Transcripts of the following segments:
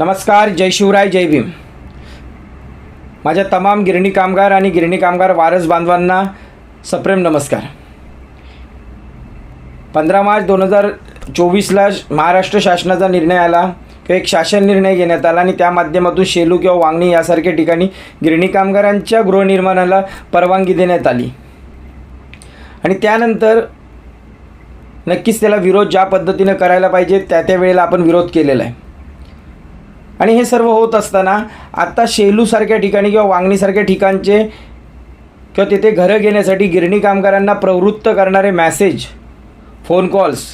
नमस्कार जय शिवराय जय भीम. माझ्या तमाम गिरणी कामगार आणि गिरणी कामगार वारस बांधवांना सप्रेम नमस्कार. पंधरा मार्च दोन हजार चोवीसला महाराष्ट्र शासनाचा निर्णय आला. किंवा एक शासन निर्णय घेण्यात आला आणि त्या माध्यमातून शेलू किंवा वांगणी यासारख्या ठिकाणी गिरणी कामगारांच्या गृहनिर्माणाला परवानगी देण्यात आली. आणि त्यानंतर नक्कीच त्याला विरोध ज्या पद्धतीनं करायला पाहिजे त्या त्या वेळेला आपण विरोध केलेला आहे. आणि हे सर्व होत असताना आत्ता शेलूसारख्या ठिकाणी किंवा वांगणीसारख्या ठिकाणचे किंवा तिथे घरं घेण्यासाठी गिरणी कामगारांना प्रवृत्त करणारे message phone calls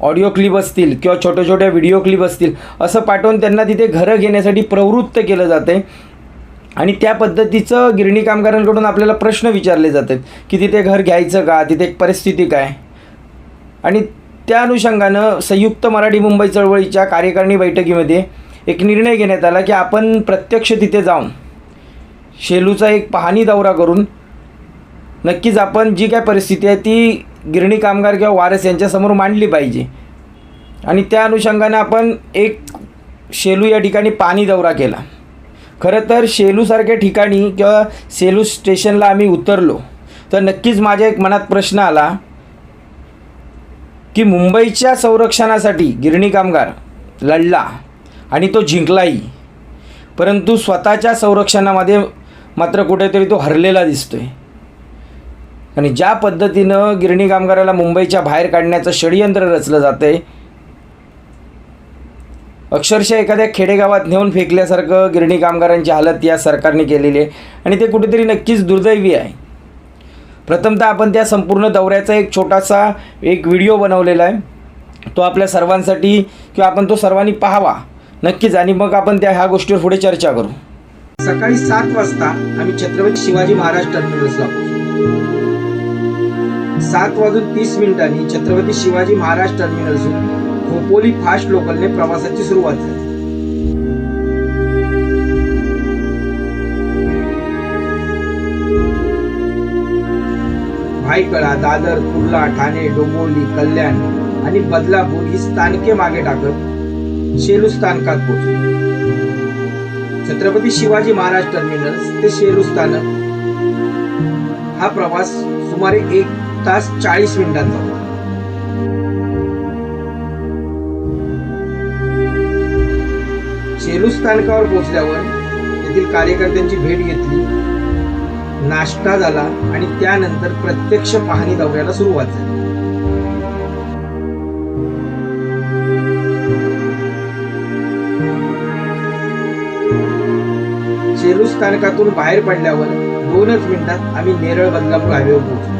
audio clip असतील किंवा छोट्या छोट्या व्हिडिओ क्लिप असतील असं पाठवून त्यांना तिथे घरं घेण्यासाठी प्रवृत्त केलं जाते आणि त्या पद्धतीचं गिरणी कामगारांकडून आपल्याला प्रश्न विचारले जातात की तिथे घर घ्यायचं का? तिथे एक परिस्थिती काय? आणि त्या अनुषंगानं संयुक्त मराठी मुंबई चळवळीच्या कार्यकारिणी बैठकीमध्ये एक निर्णय घेण्यात आला की आपण प्रत्यक्ष तिथे जाऊन शेलूचा एक पाहणी दौरा करून नक्कीच आपण जी काय परिस्थिती आहे ती गिरणी कामगार किंवा वारस यांच्यासमोर मांडली पाहिजे. आणि त्या अनुषंगाने आपण एक शेलू या ठिकाणी पाणी दौरा केला. खरं तर शेलूसारख्या ठिकाणी किंवा सेलू स्टेशनला आम्ही उतरलो तर नक्कीच माझ्या एक मनात प्रश्न आला की मुंबईच्या संरक्षणासाठी गिरणी कामगार लढला. आणि तो जिंकलाही. परंतु स्वतःच्या संरक्षणामध्ये मात्र कुठेतरी तो हरलेला दिसतो आहे आणि ज्या पद्धतीनं गिरणी कामगाराला मुंबईच्या बाहेर काढण्याचं षडयंत्र रचलं जातं आहे अक्षरशः एखाद्या खेडेगावात नेऊन फेकल्यासारखं गिरणी कामगारांची हालत या सरकारने केलेली आहे आणि ते कुठेतरी नक्कीच दुर्दैवी आहे. प्रथमतः आपण त्या संपूर्ण दौऱ्याचा एक छोटासा एक व्हिडिओ बनवलेला आहे. तो आपल्या सर्वांसाठी किंवा आपण तो सर्वांनी पाहावा. नक्कीच. आणि मग आपण त्या ह्या गोष्टीवर पुढे चर्चा करू. सकाळी सात वाजता आम्ही छत्रपती शिवाजी महाराज टर्मिनसला पोहोचलो. सात वाजून तीस मिनिटांनी छत्रपती शिवाजी महाराज टर्मिनल्सहून खोपोली फास्ट लोकलने प्रवासाची सुरुवात झाली. भाईकळा दादर कुर्ला ठाणे डोंबिवली कल्याण आणि बदलापूर ही स्थानके मागे टाकत शेलू स्थानकात पोहोचलो. छत्रपती शिवाजी महाराज टर्मिनस ते शेलू स्थानक हा प्रवास सुमारे एक तास चाळीस मिनिटांचा होता. शेलू स्थानकावर पोहोचल्यावर तेथील कार्यकर्त्यांची भेट घेतली. नाश्ता झाला आणि त्यानंतर प्रत्यक्ष पाहणी दौऱ्याला सुरुवात झाली. शेलू स्थानकातून बाहेर पडल्यावर दोनच मिनिटात आम्ही नेरळ बदलापूर हायवेवर पोहोचलो.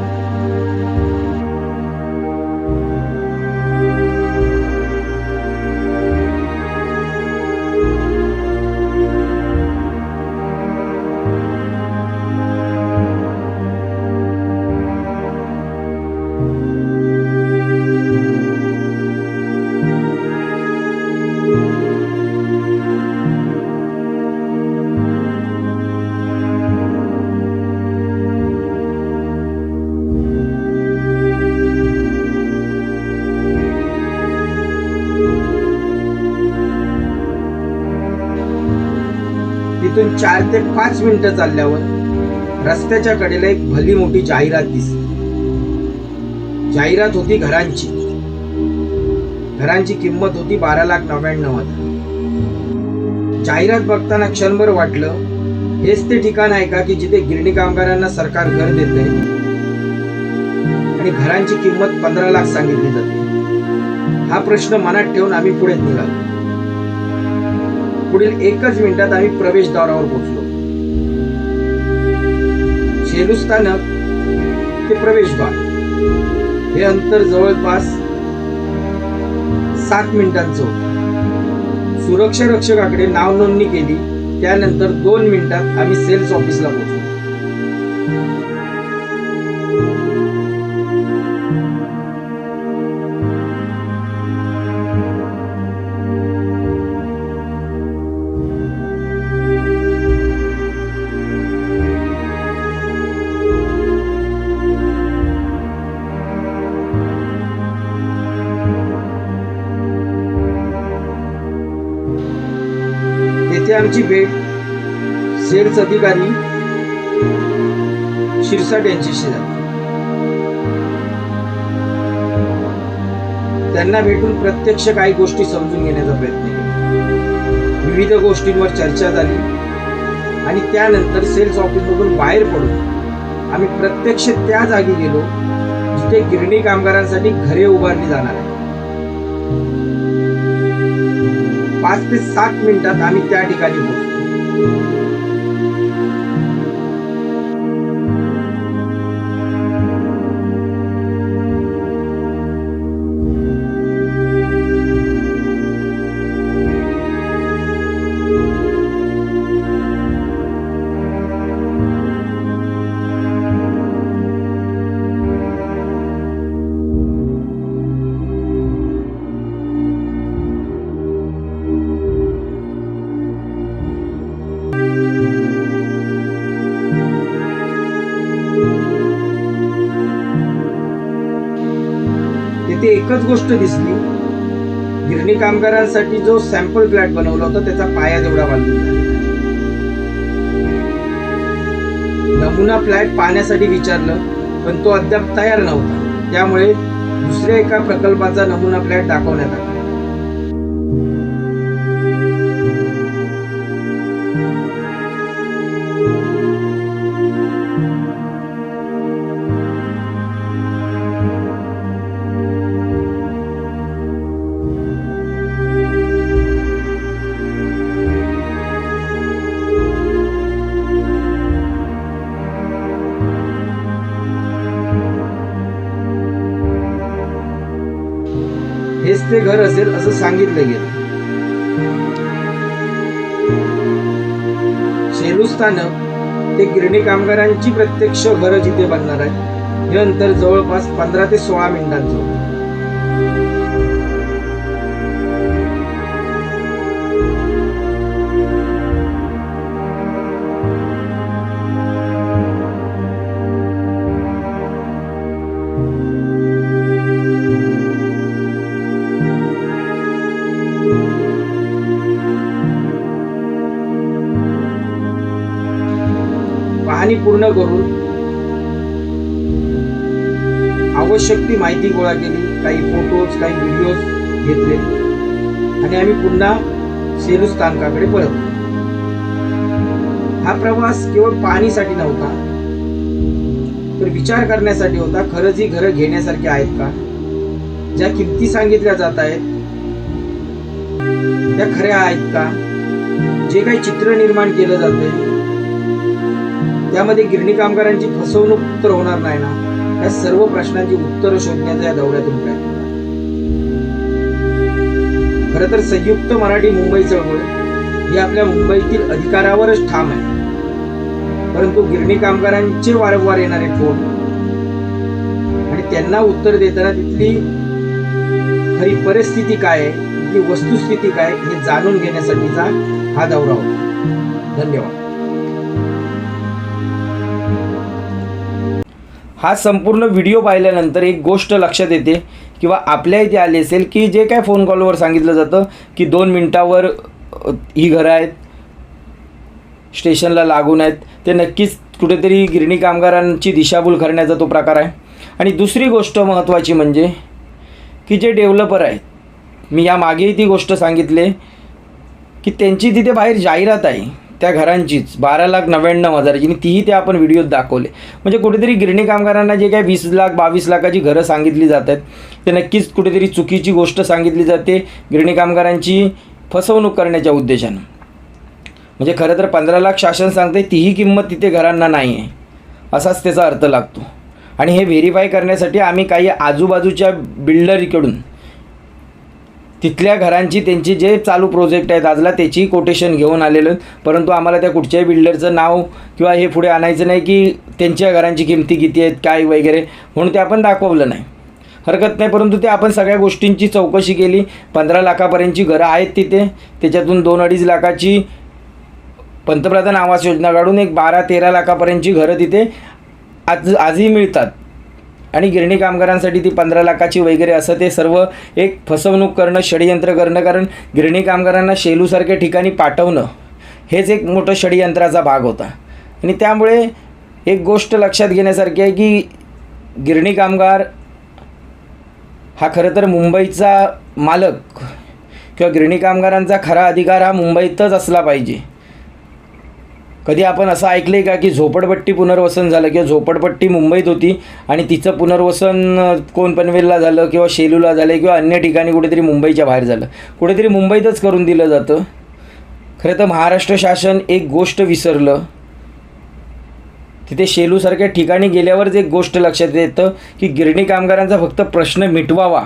तिथून चार ते पाच मिनिटं चालल्यावर रस्त्याच्या कडेला एक भली मोठी जाहिरात दिसली. जाहिरात होती घरांची. घरांची किंमत होती बारा लाख नव्याण्णव हजार. जाहिरात बघताना क्षणभर वाटलं हेच ते ठिकाण आहे का की जिथे गिरणी कामगारांना सरकार घर देते आणि घरांची किंमत पंधरा लाख सांगितली जाते. हा प्रश्न मनात ठेवून आम्ही पुढे निघालो. पुढील एकच मिनिटात आम्ही प्रवेशद्वारावर पोहोचलो. शेलू स्थानक ते प्रवेशद्वार. हे अंतर जवळपास सात मिनिटांचं होतं. सुरक्षा रक्षकाकडे नाव नोंदणी केली त्यानंतर दोन मिनिटात आम्ही सेल्स ऑफिसला पोहोचलो. तिथे आमची भेट सेल्स अधिकारी शिरसाट यांच्याशी झाली. त्यांना भेटून प्रत्यक्ष काही गोष्टी समजून घेण्याचा प्रयत्न केला. विविध गोष्टींवर चर्चा झाली आणि त्यानंतर सेल्स ऑफिसमधून बाहेर पडून आम्ही प्रत्यक्ष त्या जागी गेलो जिथे गिरणी कामगारांसाठी घरे उभारली जाणार आहे पाच ते सात मिनिटात आम्ही त्या ठिकाणी पोहोचतो. तिथे एकच गोष्ट दिसली. गिरणी कामगारांसाठी जो सॅम्पल फ्लॅट बनवला होता त्याचा पाया तेवढा बांधून झालेला नमुना फ्लॅट पाहण्यासाठी विचारलं पण तो अद्याप तयार नव्हता. त्यामुळे दुसऱ्या एका प्रकल्पाचा नमुना फ्लॅट दाखवण्यात आला. ते घर असेल असं सांगितलं गेलं. शेलू स्थानक ते गिरणी कामगारांची प्रत्यक्ष घरं जिथे बनणार आहे हे अंतर जवळपास पंधरा ते सोळा मिनिटांचं पाहणी पूर्ण करून आवश्यक ती माहिती गोळा केली काही फोटोज काही व्हिडिओज घेतले. आणि आम्ही पुन्हा सेलू स्थानकाकडे परत हा प्रवास केवळ पाहणीसाठी नव्हता तर विचार करण्यासाठी होता खरंच ही घरं घेण्यासारखी आहेत का? ज्या किमती सांगितल्या जात आहेत त्या खऱ्या आहेत का? जे काही चित्र निर्माण केलं जातंय त्यामध्ये गिरणी कामगारांची फसवणूक तर होणार नाही ना. या सर्व प्रश्नांची उत्तरं शोधण्याचा या दौऱ्यातून प्रयत्न झाला. खरं तर संयुक्त मराठी मुंबई चळवळ ही आपल्या मुंबईतील अधिकारावरच ठाम आहे. परंतु गिरणी कामगारांचे वारंवार येणारे फोन आणि त्यांना उत्तर देताना तिथली खरी परिस्थिती काय आहे तिथली वस्तुस्थिती काय हे जाणून घेण्यासाठीचा हा दौरा होता. धन्यवाद. हा संपूर्ण व्हिडिओ पाहिल्यानंतर एक गोष्ट लक्षात येते किंवा आपल्या इथे आली असेल की जे काय फोन कॉलवर सांगितलं जातं की दोन मिनटावर ही घरं आहेत स्टेशनला लागून आहेत ते नक्कीच कुठेतरी गिरणी कामगारांची दिशाभूल करण्याचा तो प्रकार आहे. आणि दुसरी गोष्ट महत्त्वाची म्हणजे की जे डेव्हलपर आहेत मी या मागेही ती गोष्ट सांगितले की त्यांची तिथे बाहेर जाहिरात आहे. त्या घरांचीच बारा लाख नव्याण्णव हजाराची. आणि तीही ते आपण व्हिडिओत दाखवले. म्हणजे कुठेतरी गिरणी कामगारांना जे काय वीस लाख बावीस लाखाची घरं सांगितली जात आहेत ते नक्कीच कुठेतरी चुकीची गोष्ट सांगितली जाते गिरणी कामगारांची फसवणूक करण्याच्या उद्देशानं. म्हणजे खरं तर पंधरा लाख शासन सांगते तीही किंमत तिथे घरांना नाही आहे. असाच त्याचा अर्थ लागतो. आणि हे व्हेरीफाय करण्यासाठी आम्ही काही आजूबाजूच्या बिल्डरकडून तिथल्या घरांची त्यांची जे चालू प्रोजेक्ट आहेत आजला त्याची कोटेशन घेऊन आलेलं परंतु आम्हाला त्या कुठच्याही बिल्डरचं नाव किंवा हे पुढे आणायचं नाही की त्यांच्या घरांची किमती किती आहेत काय वगैरे म्हणून ते आपण दाखवलं नाही. हरकत नाही परंतु ते आपण सगळ्या गोष्टींची चौकशी केली. पंधरा लाखापर्यंतची घरं आहेत तिथे. त्याच्यातून दोन अडीच लाखाची पंतप्रधान आवास योजना काढून एक बारा तेरा लाखापर्यंतची घरं तिथे आज आजही मिळतात. आणि गिरणी कामगारांसाठी ती पंधरा लाखाची वगैरे असं ते सर्व एक फसवणूक करणं षडयंत्र करणं कारण गिरणी कामगारांना शेलूसारख्या ठिकाणी पाठवणं हेच एक मोठं षडयंत्राचा भाग होता. आणि त्यामुळे एक गोष्ट लक्षात घेण्यासारखी आहे की गिरणी कामगार हा खरं तर मुंबईचा मालक किंवा गिरणी कामगारांचा खरा अधिकार हा मुंबईतच असला पाहिजे. कधी आपण असं ऐकलं आहे का की झोपडपट्टी पुनर्वसन झालं किंवा झोपडपट्टी मुंबईत होती आणि तिचं पुनर्वसन कोण पनवेलला झालं किंवा शेलूला झालं किंवा अन्य ठिकाणी कुठेतरी मुंबईच्या बाहेर झालं? कुठेतरी मुंबईतच करून दिलं जातं. खरं तर महाराष्ट्र शासन एक गोष्ट विसरलं. तिथे शेलूसारख्या ठिकाणी गेल्यावरच एक गोष्ट लक्षात येतं की गिरणी कामगारांचा फक्त प्रश्न मिटवावा.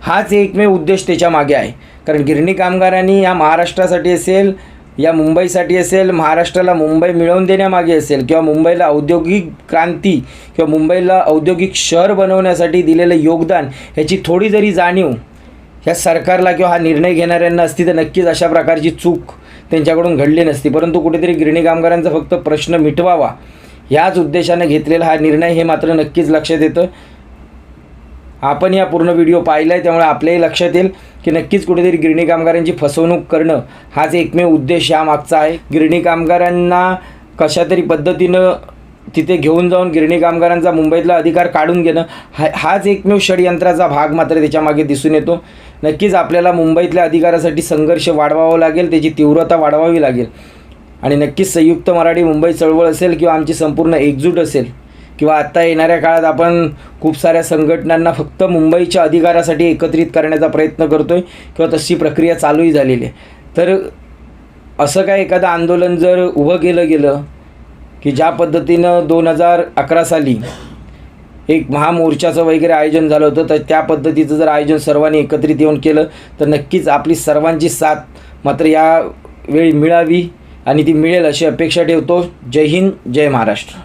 हाच एकमेव उद्देश त्याच्यामागे आहे. कारण गिरणी कामगारांनी या महाराष्ट्रासाठी असेल या मुंबईसाठी असेल महाराष्ट्राला मुंबई मिळवून देण्यामागे असेल किंवा मुंबईला औद्योगिक क्रांती किंवा मुंबईला औद्योगिक शहर बनवण्यासाठी दिलेलं योगदान ह्याची थोडी जरी जाणीव ह्या सरकारला किंवा हा निर्णय घेणाऱ्यांना असती तर नक्कीच अशा प्रकारची चूक त्यांच्याकडून घडली नसती. परंतु कुठेतरी गिरणी कामगारांचा फक्त प्रश्न मिटवावा ह्याच उद्देशाने घेतलेला हा निर्णय हे मात्र नक्कीच लक्षात येतं. आपण या पूर्ण व्हिडिओ पाहिला आहे त्यामुळे आपल्याही लक्षात येईल की नक्कीच कुठेतरी गिरणी कामगारांची फसवणूक करणं हाच एकमेव उद्देश यामागचा आहे. गिरणी कामगारांना कशातरी पद्धतीनं तिथे घेऊन जाऊन गिरणी कामगारांचा मुंबईतला अधिकार काढून घेणं हा हाच एकमेव षडयंत्राचा भाग मात्र त्याच्यामागे दिसून येतो. नक्कीच आपल्याला मुंबईतल्या अधिकारासाठी संघर्ष वाढवावा लागेल त्याची तीव्रता वाढवावी लागेल. आणि नक्कीच संयुक्त मराठी मुंबई चळवळ असेल किंवा आमची संपूर्ण एकजूट असेल किंवा आत्ता येणाऱ्या काळात आपण खूप साऱ्या संघटनांना फक्त मुंबईच्या अधिकारासाठी एकत्रित करण्याचा प्रयत्न करतो आहे किंवा तशी प्रक्रिया चालूही झालेली आहे. तर असं काय एखादं आंदोलन जर उभं केलं गेलं की ज्या पद्धतीनं दोन हजार अकरा साली एक महामोर्चाचं वगैरे आयोजन झालं होतं तर त्या पद्धतीचं जर आयोजन सर्वांनी एकत्रित येऊन केलं तर नक्कीच आपली सर्वांची साथ मात्र या वेळी मिळावी आणि ती मिळेल अशी अपेक्षा ठेवतो. जय हिंद जय महाराष्ट्र.